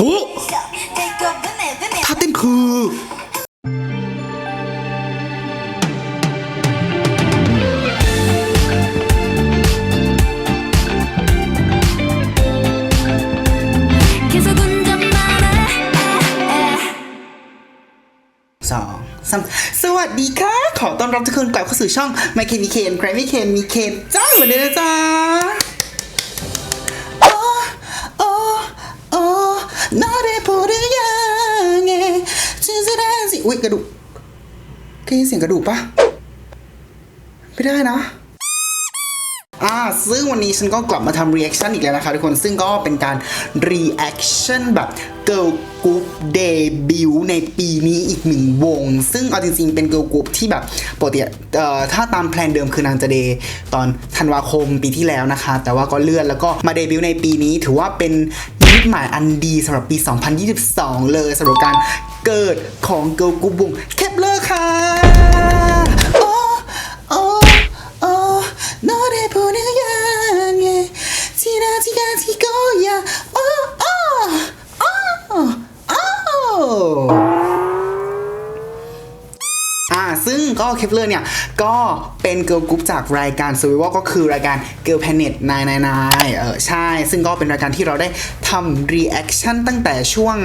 โอ้ท่าเต้นคือสองสามสวัสดีค่ะ ขอต้อนรับทุกคนกลับเข้าสู่ช่อง My Ken m i Ken ใครไม่ Ken มี Ken จ้าเหมือดินะจ๊ะ อุ้ยกระดูกเคยได้ยินเสียงกระดูกปะไม่ได้นะ อ่าซึ่งวันนี้ฉันก็กลับมาทำ reaction อีกแล้วนะคะทุกคนซึ่งก็เป็นการ reaction แบบ girl group debut ในปีนี้อีกหนึ่งวง ซึ่งเอาจริงๆ เป็น girl group ที่แบบปกติเอ่อถ้าตามแพลนเดิมคือนางจะเดตอนธันวาคมปีที่แล้วนะคะ แต่ว่าก็เลื่อนแล้วก็มาเดบิวต์ในปีนี้ถือว่าเป็นนิมิตหมายอันดีสำหรับปี 2022 เลยสำหรับการเกิดของ girl group วงเคปเลอร์ค่ะ ที่ก็อย่าอ้ออ้อ่าซึ่งก็เคปเลอร์เนี่ยก็เป็นเกิร์ลกรุ๊ปจากรายการ Survival ก็คือรายการ Girl Planet 999เออใช่ ซึ่งก็เป็นรายการที่เราได้ทำ reaction ตั้งแต่ช่วง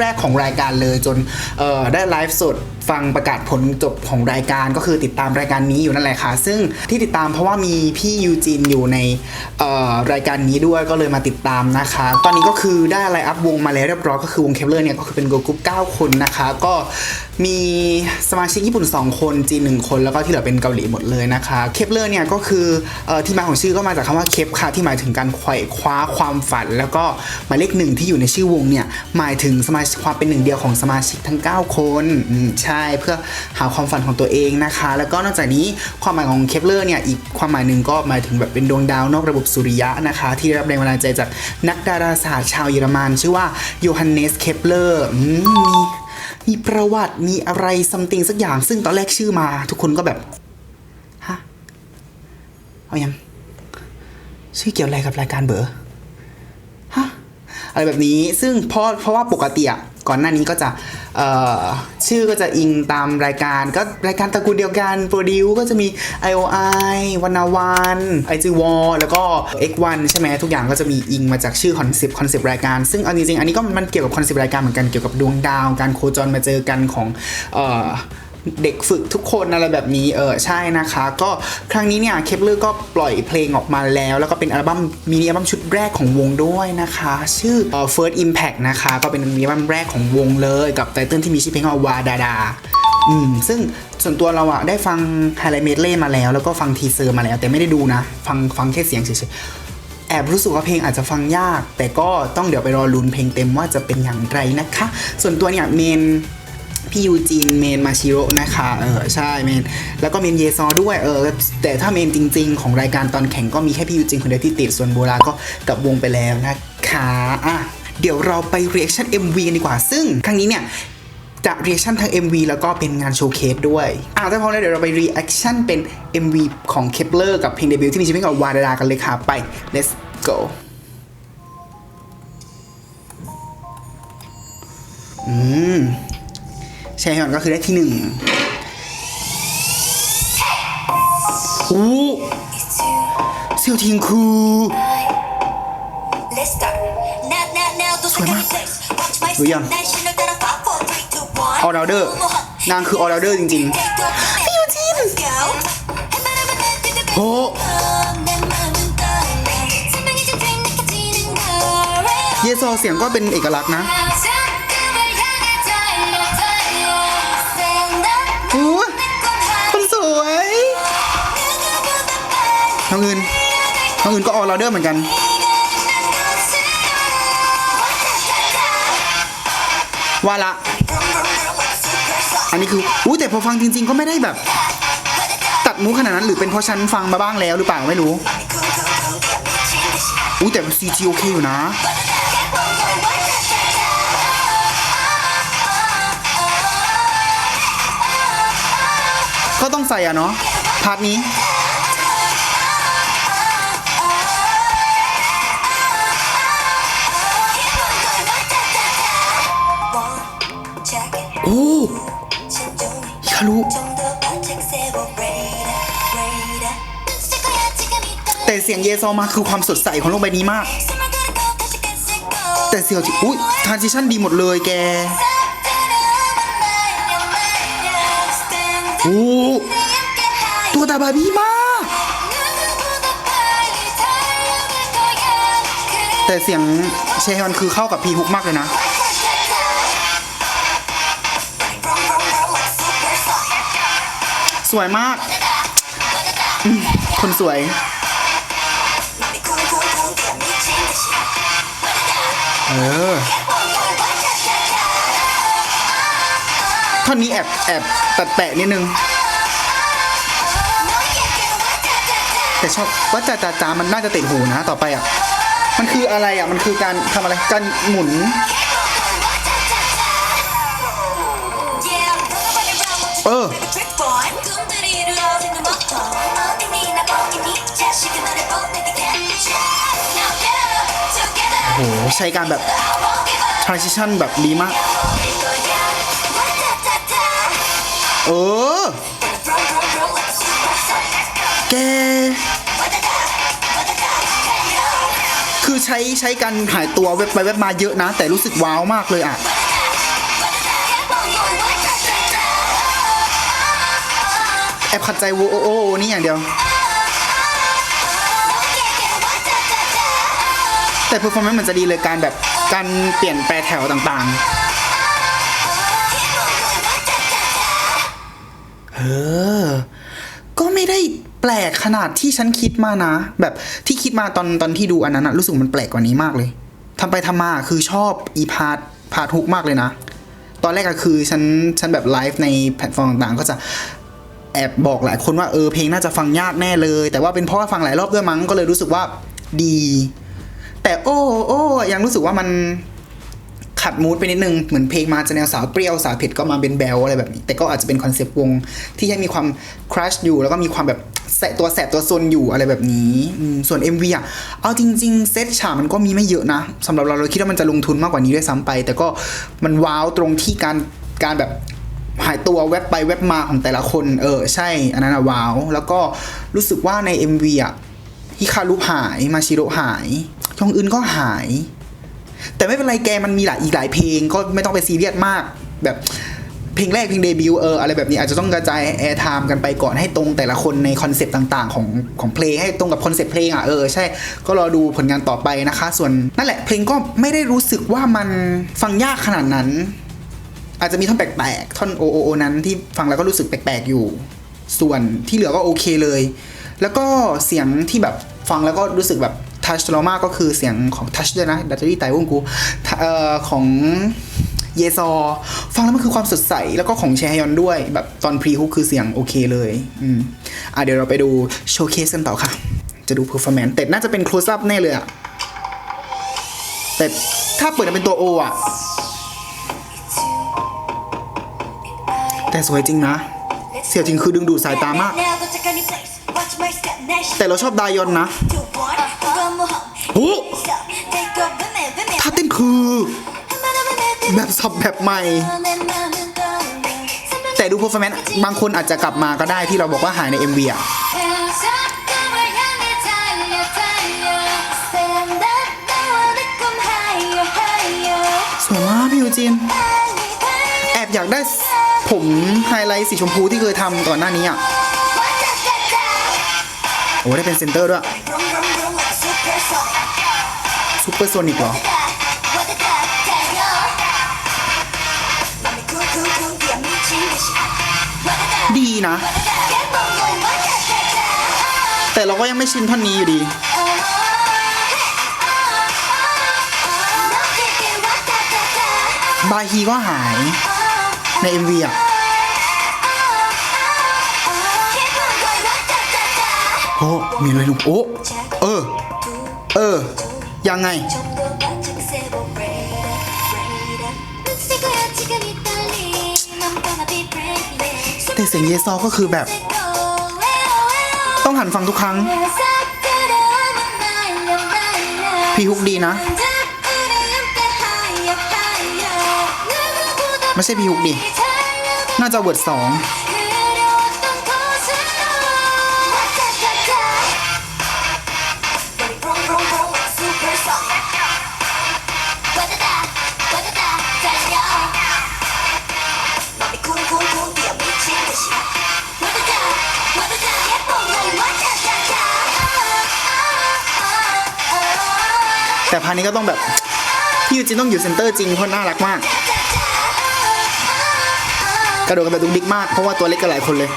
แรก ๆ ของรายการเลยจนเอ่อได้ไลฟ์สดฟังประกาศผลจบของรายการก็คือติดตามรายการนี้อยู่นั่นแหละค่ะ ซึ่งที่ติดตามเพราะว่ามีพี่ยูจินอยู่ในเอ่อรายการนี้ด้วยก็เลยมาติดตามนะคะ ตอนนี้ก็คือได้ไลน์อัพวงมาแล้วเรียบร้อยก็คือวงเคปเลอร์เนี่ยก็คือเป็นเกิร์ลกรุ๊ป9คนนะคะ ก็มีสมาชิกญี่ปุ่น 2 คนจีน1คนแล้วก็ที่เหลือเป็นเกาหลีหมดเลยนะคะเคปเลอร์เนี่ยก็คืออที่มาของชื่อก็มาจากคำว่าเคปค่ะที่หมายถึงการไขว่คว้าความฝัน แล้วก็หมายเลขหนึ่งที่อยู่ในชื่อวงเนี่ยหมายถึงสมาชิกความเป็นหนึ่งเดียวของสมาชิกทั้ง 9 คนใช่เพื่อหาความฝันของตัวเองนะคะ แล้วก็นอกจากนี้ความหมายของเคปเลอร์เนี่ยอีกความหมายหนึ่งก็หมายถึงแบบเป็นดวงดาวนอกระบบสุริยะนะคะ ที่ได้รับแรงบันดาลใจจากนักดาราศาสตร์ชาวเยอรมันชื่อว่าโยฮันเนสเคปเลอร์มีมีประวัติมีอะไรซัมติงสักอย่าง ซึ่งตอนแรกชื่อมาทุกคนก็แบบ เอายังชื่อเกี่ยวอะไรกับรายการเบอร์ฮะอะไรแบบนี้ซึ่งเพราะเพราะว่าปกติอะก่อนหน้านี้ก็จะชื่อก็จะอิงตามรายการ ก็รายการตระกูลเดียวกันโปรดิวก็จะมี IOI วันนาวันไอจีวอแล้วก็ X1 ใช่ไหมทุกอย่างก็จะมีอิงมาจากชื่อคอนเซปต์คอนเซปต์รายการ ซึ่งเอาจริงๆ อันนี้ก็มันเกี่ยวกับคอนเซปต์รายการเหมือนกันเกี่ยวกับดวงดาว การโคจรมาเจอกันของ เด็กฝึกทุกคนอะไรแบบนี้เออใช่นะคะ ก็ครั้งนี้เนี่ยเคปเลอร์ก็ปล่อยเพลงออกมาแล้ว แล้วก็เป็นอัลบั้มมินิอัลบั้มชุดแรกของวงด้วยนะคะ ชื่อเอ่อ First Impact นะคะ ก็เป็นมินิอัลบั้มแรกของวงเลยกับไตเติ้ลที่มีชื่อเพลงว่าวาดาดาอืมซึ่งส่วนตัวเราอะได้ฟังไฮไลท์เมดเล่มาแล้ว แล้วก็ฟังทีเซอร์มาแล้ว แต่ไม่ได้ดูนะ ฟังฟังแค่เสียงเฉยแอบรู้สึกว่าเพลงอาจจะฟังยาก แต่ก็ต้องเดี๋ยวไปรอลุ้นเพลงเต็มว่าจะเป็นอย่างไรนะคะ ส่วนตัวเนี่ยเมน พี่ยูจีนเมนมาชิโร่นะคะเออใช่เมนแล้วก็เมนเยซอด้วยเออแต่ถ้าเมนจริง ๆ ของรายการตอนแข่งก็มีแค่พี่ยูจีนคนเดียวที่ติดส่วนโบราก็กลับวงไปแล้วนะคะอะเดี๋ยวเราไป reaction MV กันดีกว่า ซึ่งครั้งนี้เนี่ยจะ reaction ทั้ง MV แล้วก็เป็นงานโชว์เคสด้วยอะถ้าพร้อมแล้วเดี๋ยวเราไป reaction เป็น MV ของ Kepler กับเพลงเดบิวต์ที่มีชื่อเพลงว่าวาดาดากันเลยค่ะไป let's go อืม ใช่ครับก็คือได้ที่หนึ่งโอ้เซียวทิงคู Let's start now now now ตัวสวยมากรู้ยังออร์เดอร์นางคือออร์เดอร์จริงพี่ยูจินๆโอ้เยซอเสียงก็เป็นเอกลักษณ์นะ น้งอื่นน้งอื่นก็ออร์เดอร์เหมือนกัน ว่าละ อันนี้คืออู้แต่พอฟังจริง ๆ ก็ไม่ได้แบบ ตัดมุกขนาดนั้นหรือเป็นเพราะฉันฟังมาบ้างแล้วหรือเปล่าไม่รู้อู้แต่ซีจีโอเคอยู่นะก็ต้องใส่อะเนาะพาร์ทนี้ารุแต่เสียงเยซอมาคือความสดใสของโลกใบนี้มาก แต่เสียวที่อุ้ยทานซิชั่นดีหมดเลยแกโอ้ตัวตาบาบี้มาก แต่เสียงเชฮอนคือเข้ากับพีฮุกมากเลยนะ สวยมาก คนสวย เออท่อนนี้แอบแอบตัดแปะนิดนึง แต่ชอบว่าจ่าจ่าจ่ามันน่าจะติดหูนะ ต่อไปอะ มันคืออะไรอะ มันคือการทำอะไร การหมุนเออ หใช้การแบบ transition แบบดีมาก เออ แก คือใช้ใช้การหายตัวเว็บไปเว็บมาเยอะนะ แต่รู้สึกว้าวมากเลยอะแอบขัดใจโวโอโอโอนี่อย่างเดียว แต่เพอร์ฟอร์แมนซ์มันจะดีเลยการแบบการเปลี่ยนแปรแถวต่างๆ เออ ก็ไม่ได้แปลกขนาดที่ฉันคิดมานะ แบบที่คิดมาตอนตอนที่ดูอันนั้นอะรู้สึกมันแปลกกว่านี้มากเลยทำไปทำมาคือชอบอีพาร์ทพาร์ทฮุกมากเลยนะ ตอนแรกก็คือฉันฉันแบบไลฟ์ในแพลตฟอร์มต่างๆ ก็จะแอบบอกหลายคนว่าเออเพลงน่าจะฟังยากแน่เลย แต่ว่าเป็นเพราะว่าฟังหลายรอบด้วยมั้งก็เลยรู้สึกว่าดี แต่โอ้โอ้ยังรู้สึกว่ามันขัดมูดไปนิดนึง เหมือนเพลงมาจะแนวสาวเปรี้ยวสาวเผ็ดก็มาเป็นแบลอะไรแบบนี้ แต่ก็อาจจะเป็นคอนเซปต์วงที่ให้มีความครัชอยู่ แล้วก็มีความแบบแสบตัวแสบตัวซนอยู่อะไรแบบนี้ส่วน MV อะเอาจริง ๆ เซตฉากมันก็มีไม่เยอะนะสำหรับเราเราคิดว่ามันจะลงทุนมากกว่านี้ด้วยซ้ำไป แต่ก็มันว้าวตรงที่การการแบบหายตัวแวบไปแวบมาของแต่ละคน เออ ใช่ อันนั้นอะว้าว แล้วก็รู้สึกว่าใน MV อะฮิคารุหายมาชิโรหาย ยองอึนก็หาย แต่ไม่เป็นไรแกมันมีหลายอีกหลายเพลงก็ไม่ต้องไปซีเรียสมาก แบบเพลงแรกเพลงเดบิวเอออะไรแบบนี้อาจจะต้องกระจายแอร์ไทม์กันไปก่อนให้ตรงแต่ละคนในคอนเซปต์ต่าง ๆ ของของเพลงให้ตรงกับคอนเซปต์เพลงอะเออใช่ก็รอดูผลงานต่อไปนะคะ ส่วนนั่นแหละเพลงก็ไม่ได้รู้สึกว่ามันฟังยากขนาดนั้น อาจจะมีท่อนแปลกๆท่อนโอโอโอนั้นที่ฟังแล้วก็รู้สึกแปลกๆอยู่ ส่วนที่เหลือก็โอเคเลย แล้วก็เสียงที่แบบฟังแล้วก็รู้สึกแบบ ทัชเรามาก็คือเสียงของทัชด้วยนะดัตเตอรี่ไตวงกูเอ่อของเยซอ ฟังแล้วมันคือความสดใส แล้วก็ของแชฮยอนด้วย แบบตอนพรีฮุกคือเสียงโอเคเลยอืมอะเดี๋ยวเราไปดูโชว์เคสกันต่อค่ะ จะดูเพอร์ฟอร์แมนซ์แต่น่าจะเป็น close up แน่เลยอะแต่ถ้าเปิดมาเป็นตัวโออะแต่สวยจริงนะ เสียจริงคือดึงดูดสายตามาก แต่เราชอบดายอนนะ โอ้ถ้าเต้นคือ แบบสับแบบใหม่ แต่ดู performance บางคนอาจจะกลับมาก็ได้ที่เราบอกว่าหายใน MV อะสวยมากพี่ยูจิน แอบอยากได้ผมไฮไลท์สีชมพูที่เคยทำก่อนหน้านี้อะ โอ้ได้เป็นเซนเตอร์ด้วย ซูเปอร์โซนิกเหรอดีนะ แต่เราก็ยังไม่ชินท่อนนี้อยู่ดี บาฮีก็หายใน MV อะโอ้มีเลยลูกโอ้เออ เออ ยังไง แต่เสียงเยซอก็คือแบบ ต้องหันฟังทุกครั้ง พี่ฮุกดีนะ ไม่ใช่พี่ฮุกดิน่าจะเวิร์ดสอง แต่พานี้ก็ต้องแบบพี่ยูจินต้องอยู่เซนเตอร์จริงเพราะน่ารักมาก กระโดดกันแบบดุกดิกมาก เพราะว่าตัวเล็กก็หลายคนเลย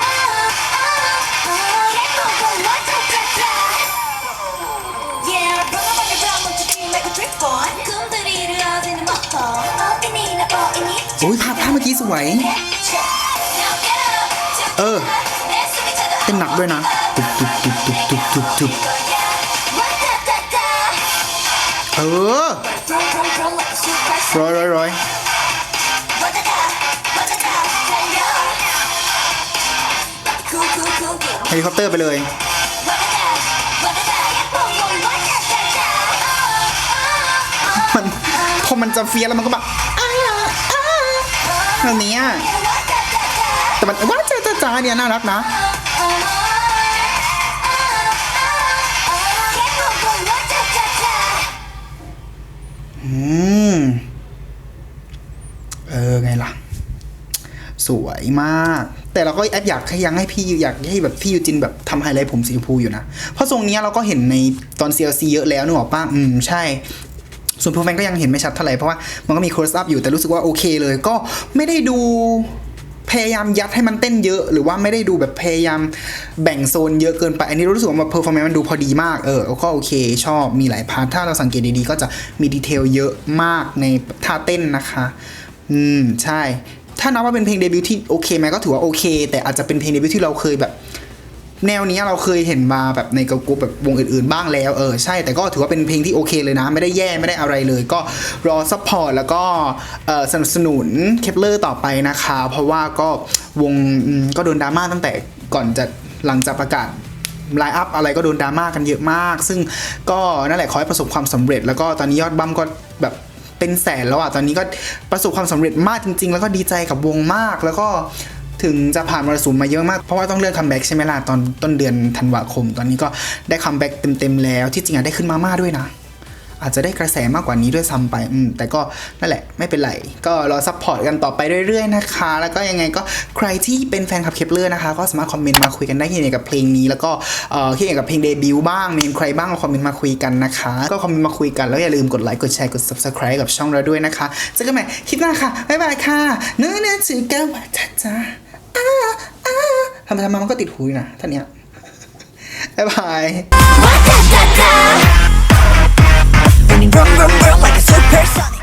โอ้ยภาพภาพเมื่อกี้สวย เออ เต้นหนักด้วยนะ ตุบตุบตุบตุบตุบตุบ เออร้อยร้อยร้อยเฮลิคอปเตอร์ไปเลยมันพอมันจะเฟียแล้วมันก็แบบแบบนี้แต่มันว่าจ้าจ้าเนี่ยน่ารักนะ อืม เออ ไงล่ะ สวยมาก แต่เราก็แอบอยากให้ยังให้พี่อยากให้แบบพี่ยูจินแบบทำไฮไลท์ผมสีชมพูอยู่นะ เพราะทรงนี้เราก็เห็นในตอน CLC เยอะแล้วนึกออกป้าอืม ใช่ ส่วนเพอร์แฟนก็ยังเห็นไม่ชัดเท่าไหร่เพราะว่ามันก็มีโครสอัพอยู่แต่รู้สึกว่าโอเคเลย ก็ไม่ได้ดู พยายามยัดให้มันเต้นเยอะ หรือว่าไม่ได้ดูแบบพยายามแบ่งโซนเยอะเกินไป อันนี้รู้สึกว่าเพอร์ฟอร์แมนซ์มันดูพอดีมาก เออก็โอเคชอบมีหลายพาร์ทถ้าเราสังเกตดีๆ ก็จะมีดีเทลเยอะมากในท่าเต้นนะคะ อืม ใช่ ถ้านับว่าเป็นเพลงเดบิวต์ที่โอเคไหมก็ถือว่าโอเค แต่อาจจะเป็นเพลงเดบิวต์ที่เราเคยแบบ แนวนี้เราเคยเห็นมาแบบในกรุ๊ปแบบวงอื่นๆบ้างแล้วเออใช่แต่ก็ถือว่าเป็นเพลงที่โอเคเลยนะ ไม่ได้แย่ไม่ได้อะไรเลย ก็รอซัพพอร์ตแล้วก็สนับสนุนเคปเลอร์ต่อไปนะคะ เพราะว่าก็วงก็โดนดราม่าตั้งแต่ก่อนจะหลังจากประกาศไลน์อัพอะไรก็โดนดราม่ากันเยอะมาก ซึ่งก็นั่นแหละขอให้ประสบความสำเร็จ แล้วก็ตอนนี้ยอดบัมก็แบบเป็นแสนแล้วอะตอนนี้ก็ประสบความสำเร็จมากจริง ๆ แล้วก็ดีใจกับวงมากแล้วก็ ถึงจะผ่านมรสุมมาเยอะมาก เพราะว่าต้องเลื่อนคัมแบ็กใช่ไหมล่ะตอนต้นเดือนธันวาคม ตอนนี้ก็ได้คัมแบ็กเต็มๆแล้ว ที่จริงอะได้ขึ้นมาม่าด้วยนะ อาจจะได้กระแสมากกว่านี้ด้วยซ้ำไปอืมแต่ก็นั่นแหละไม่เป็นไร ก็รอซัพพอร์ตกันต่อไปเรื่อยๆนะคะ แล้วก็ยังไงก็ใครที่เป็นแฟนคลับเคปเลอร์นะคะ ก็สามารถคอมเมนต์มาคุยกันได้ที่ไหนกับเพลงนี้ แล้วก็เอ่อที่ไหนกับเพลงเดบิวต์บ้างมีใครบ้างก็คอมเมนต์มาคุยกันนะคะ ก็คอมเมนต์มาคุยกันแล้วอย่าลืมกดไลค์กดแชร์กด subscribe กับช่องเราด้วยนะคะเจอกันใหม่คลิปหน้าค่ะบ๊ายบายค่ะเนื้อเนื้อจืดแก้วจ้าจ้า ทำไปทำมามันก็ติดหูนะท่านเนี้ยบ๊ายบาย Running rum rum rum like a supersonic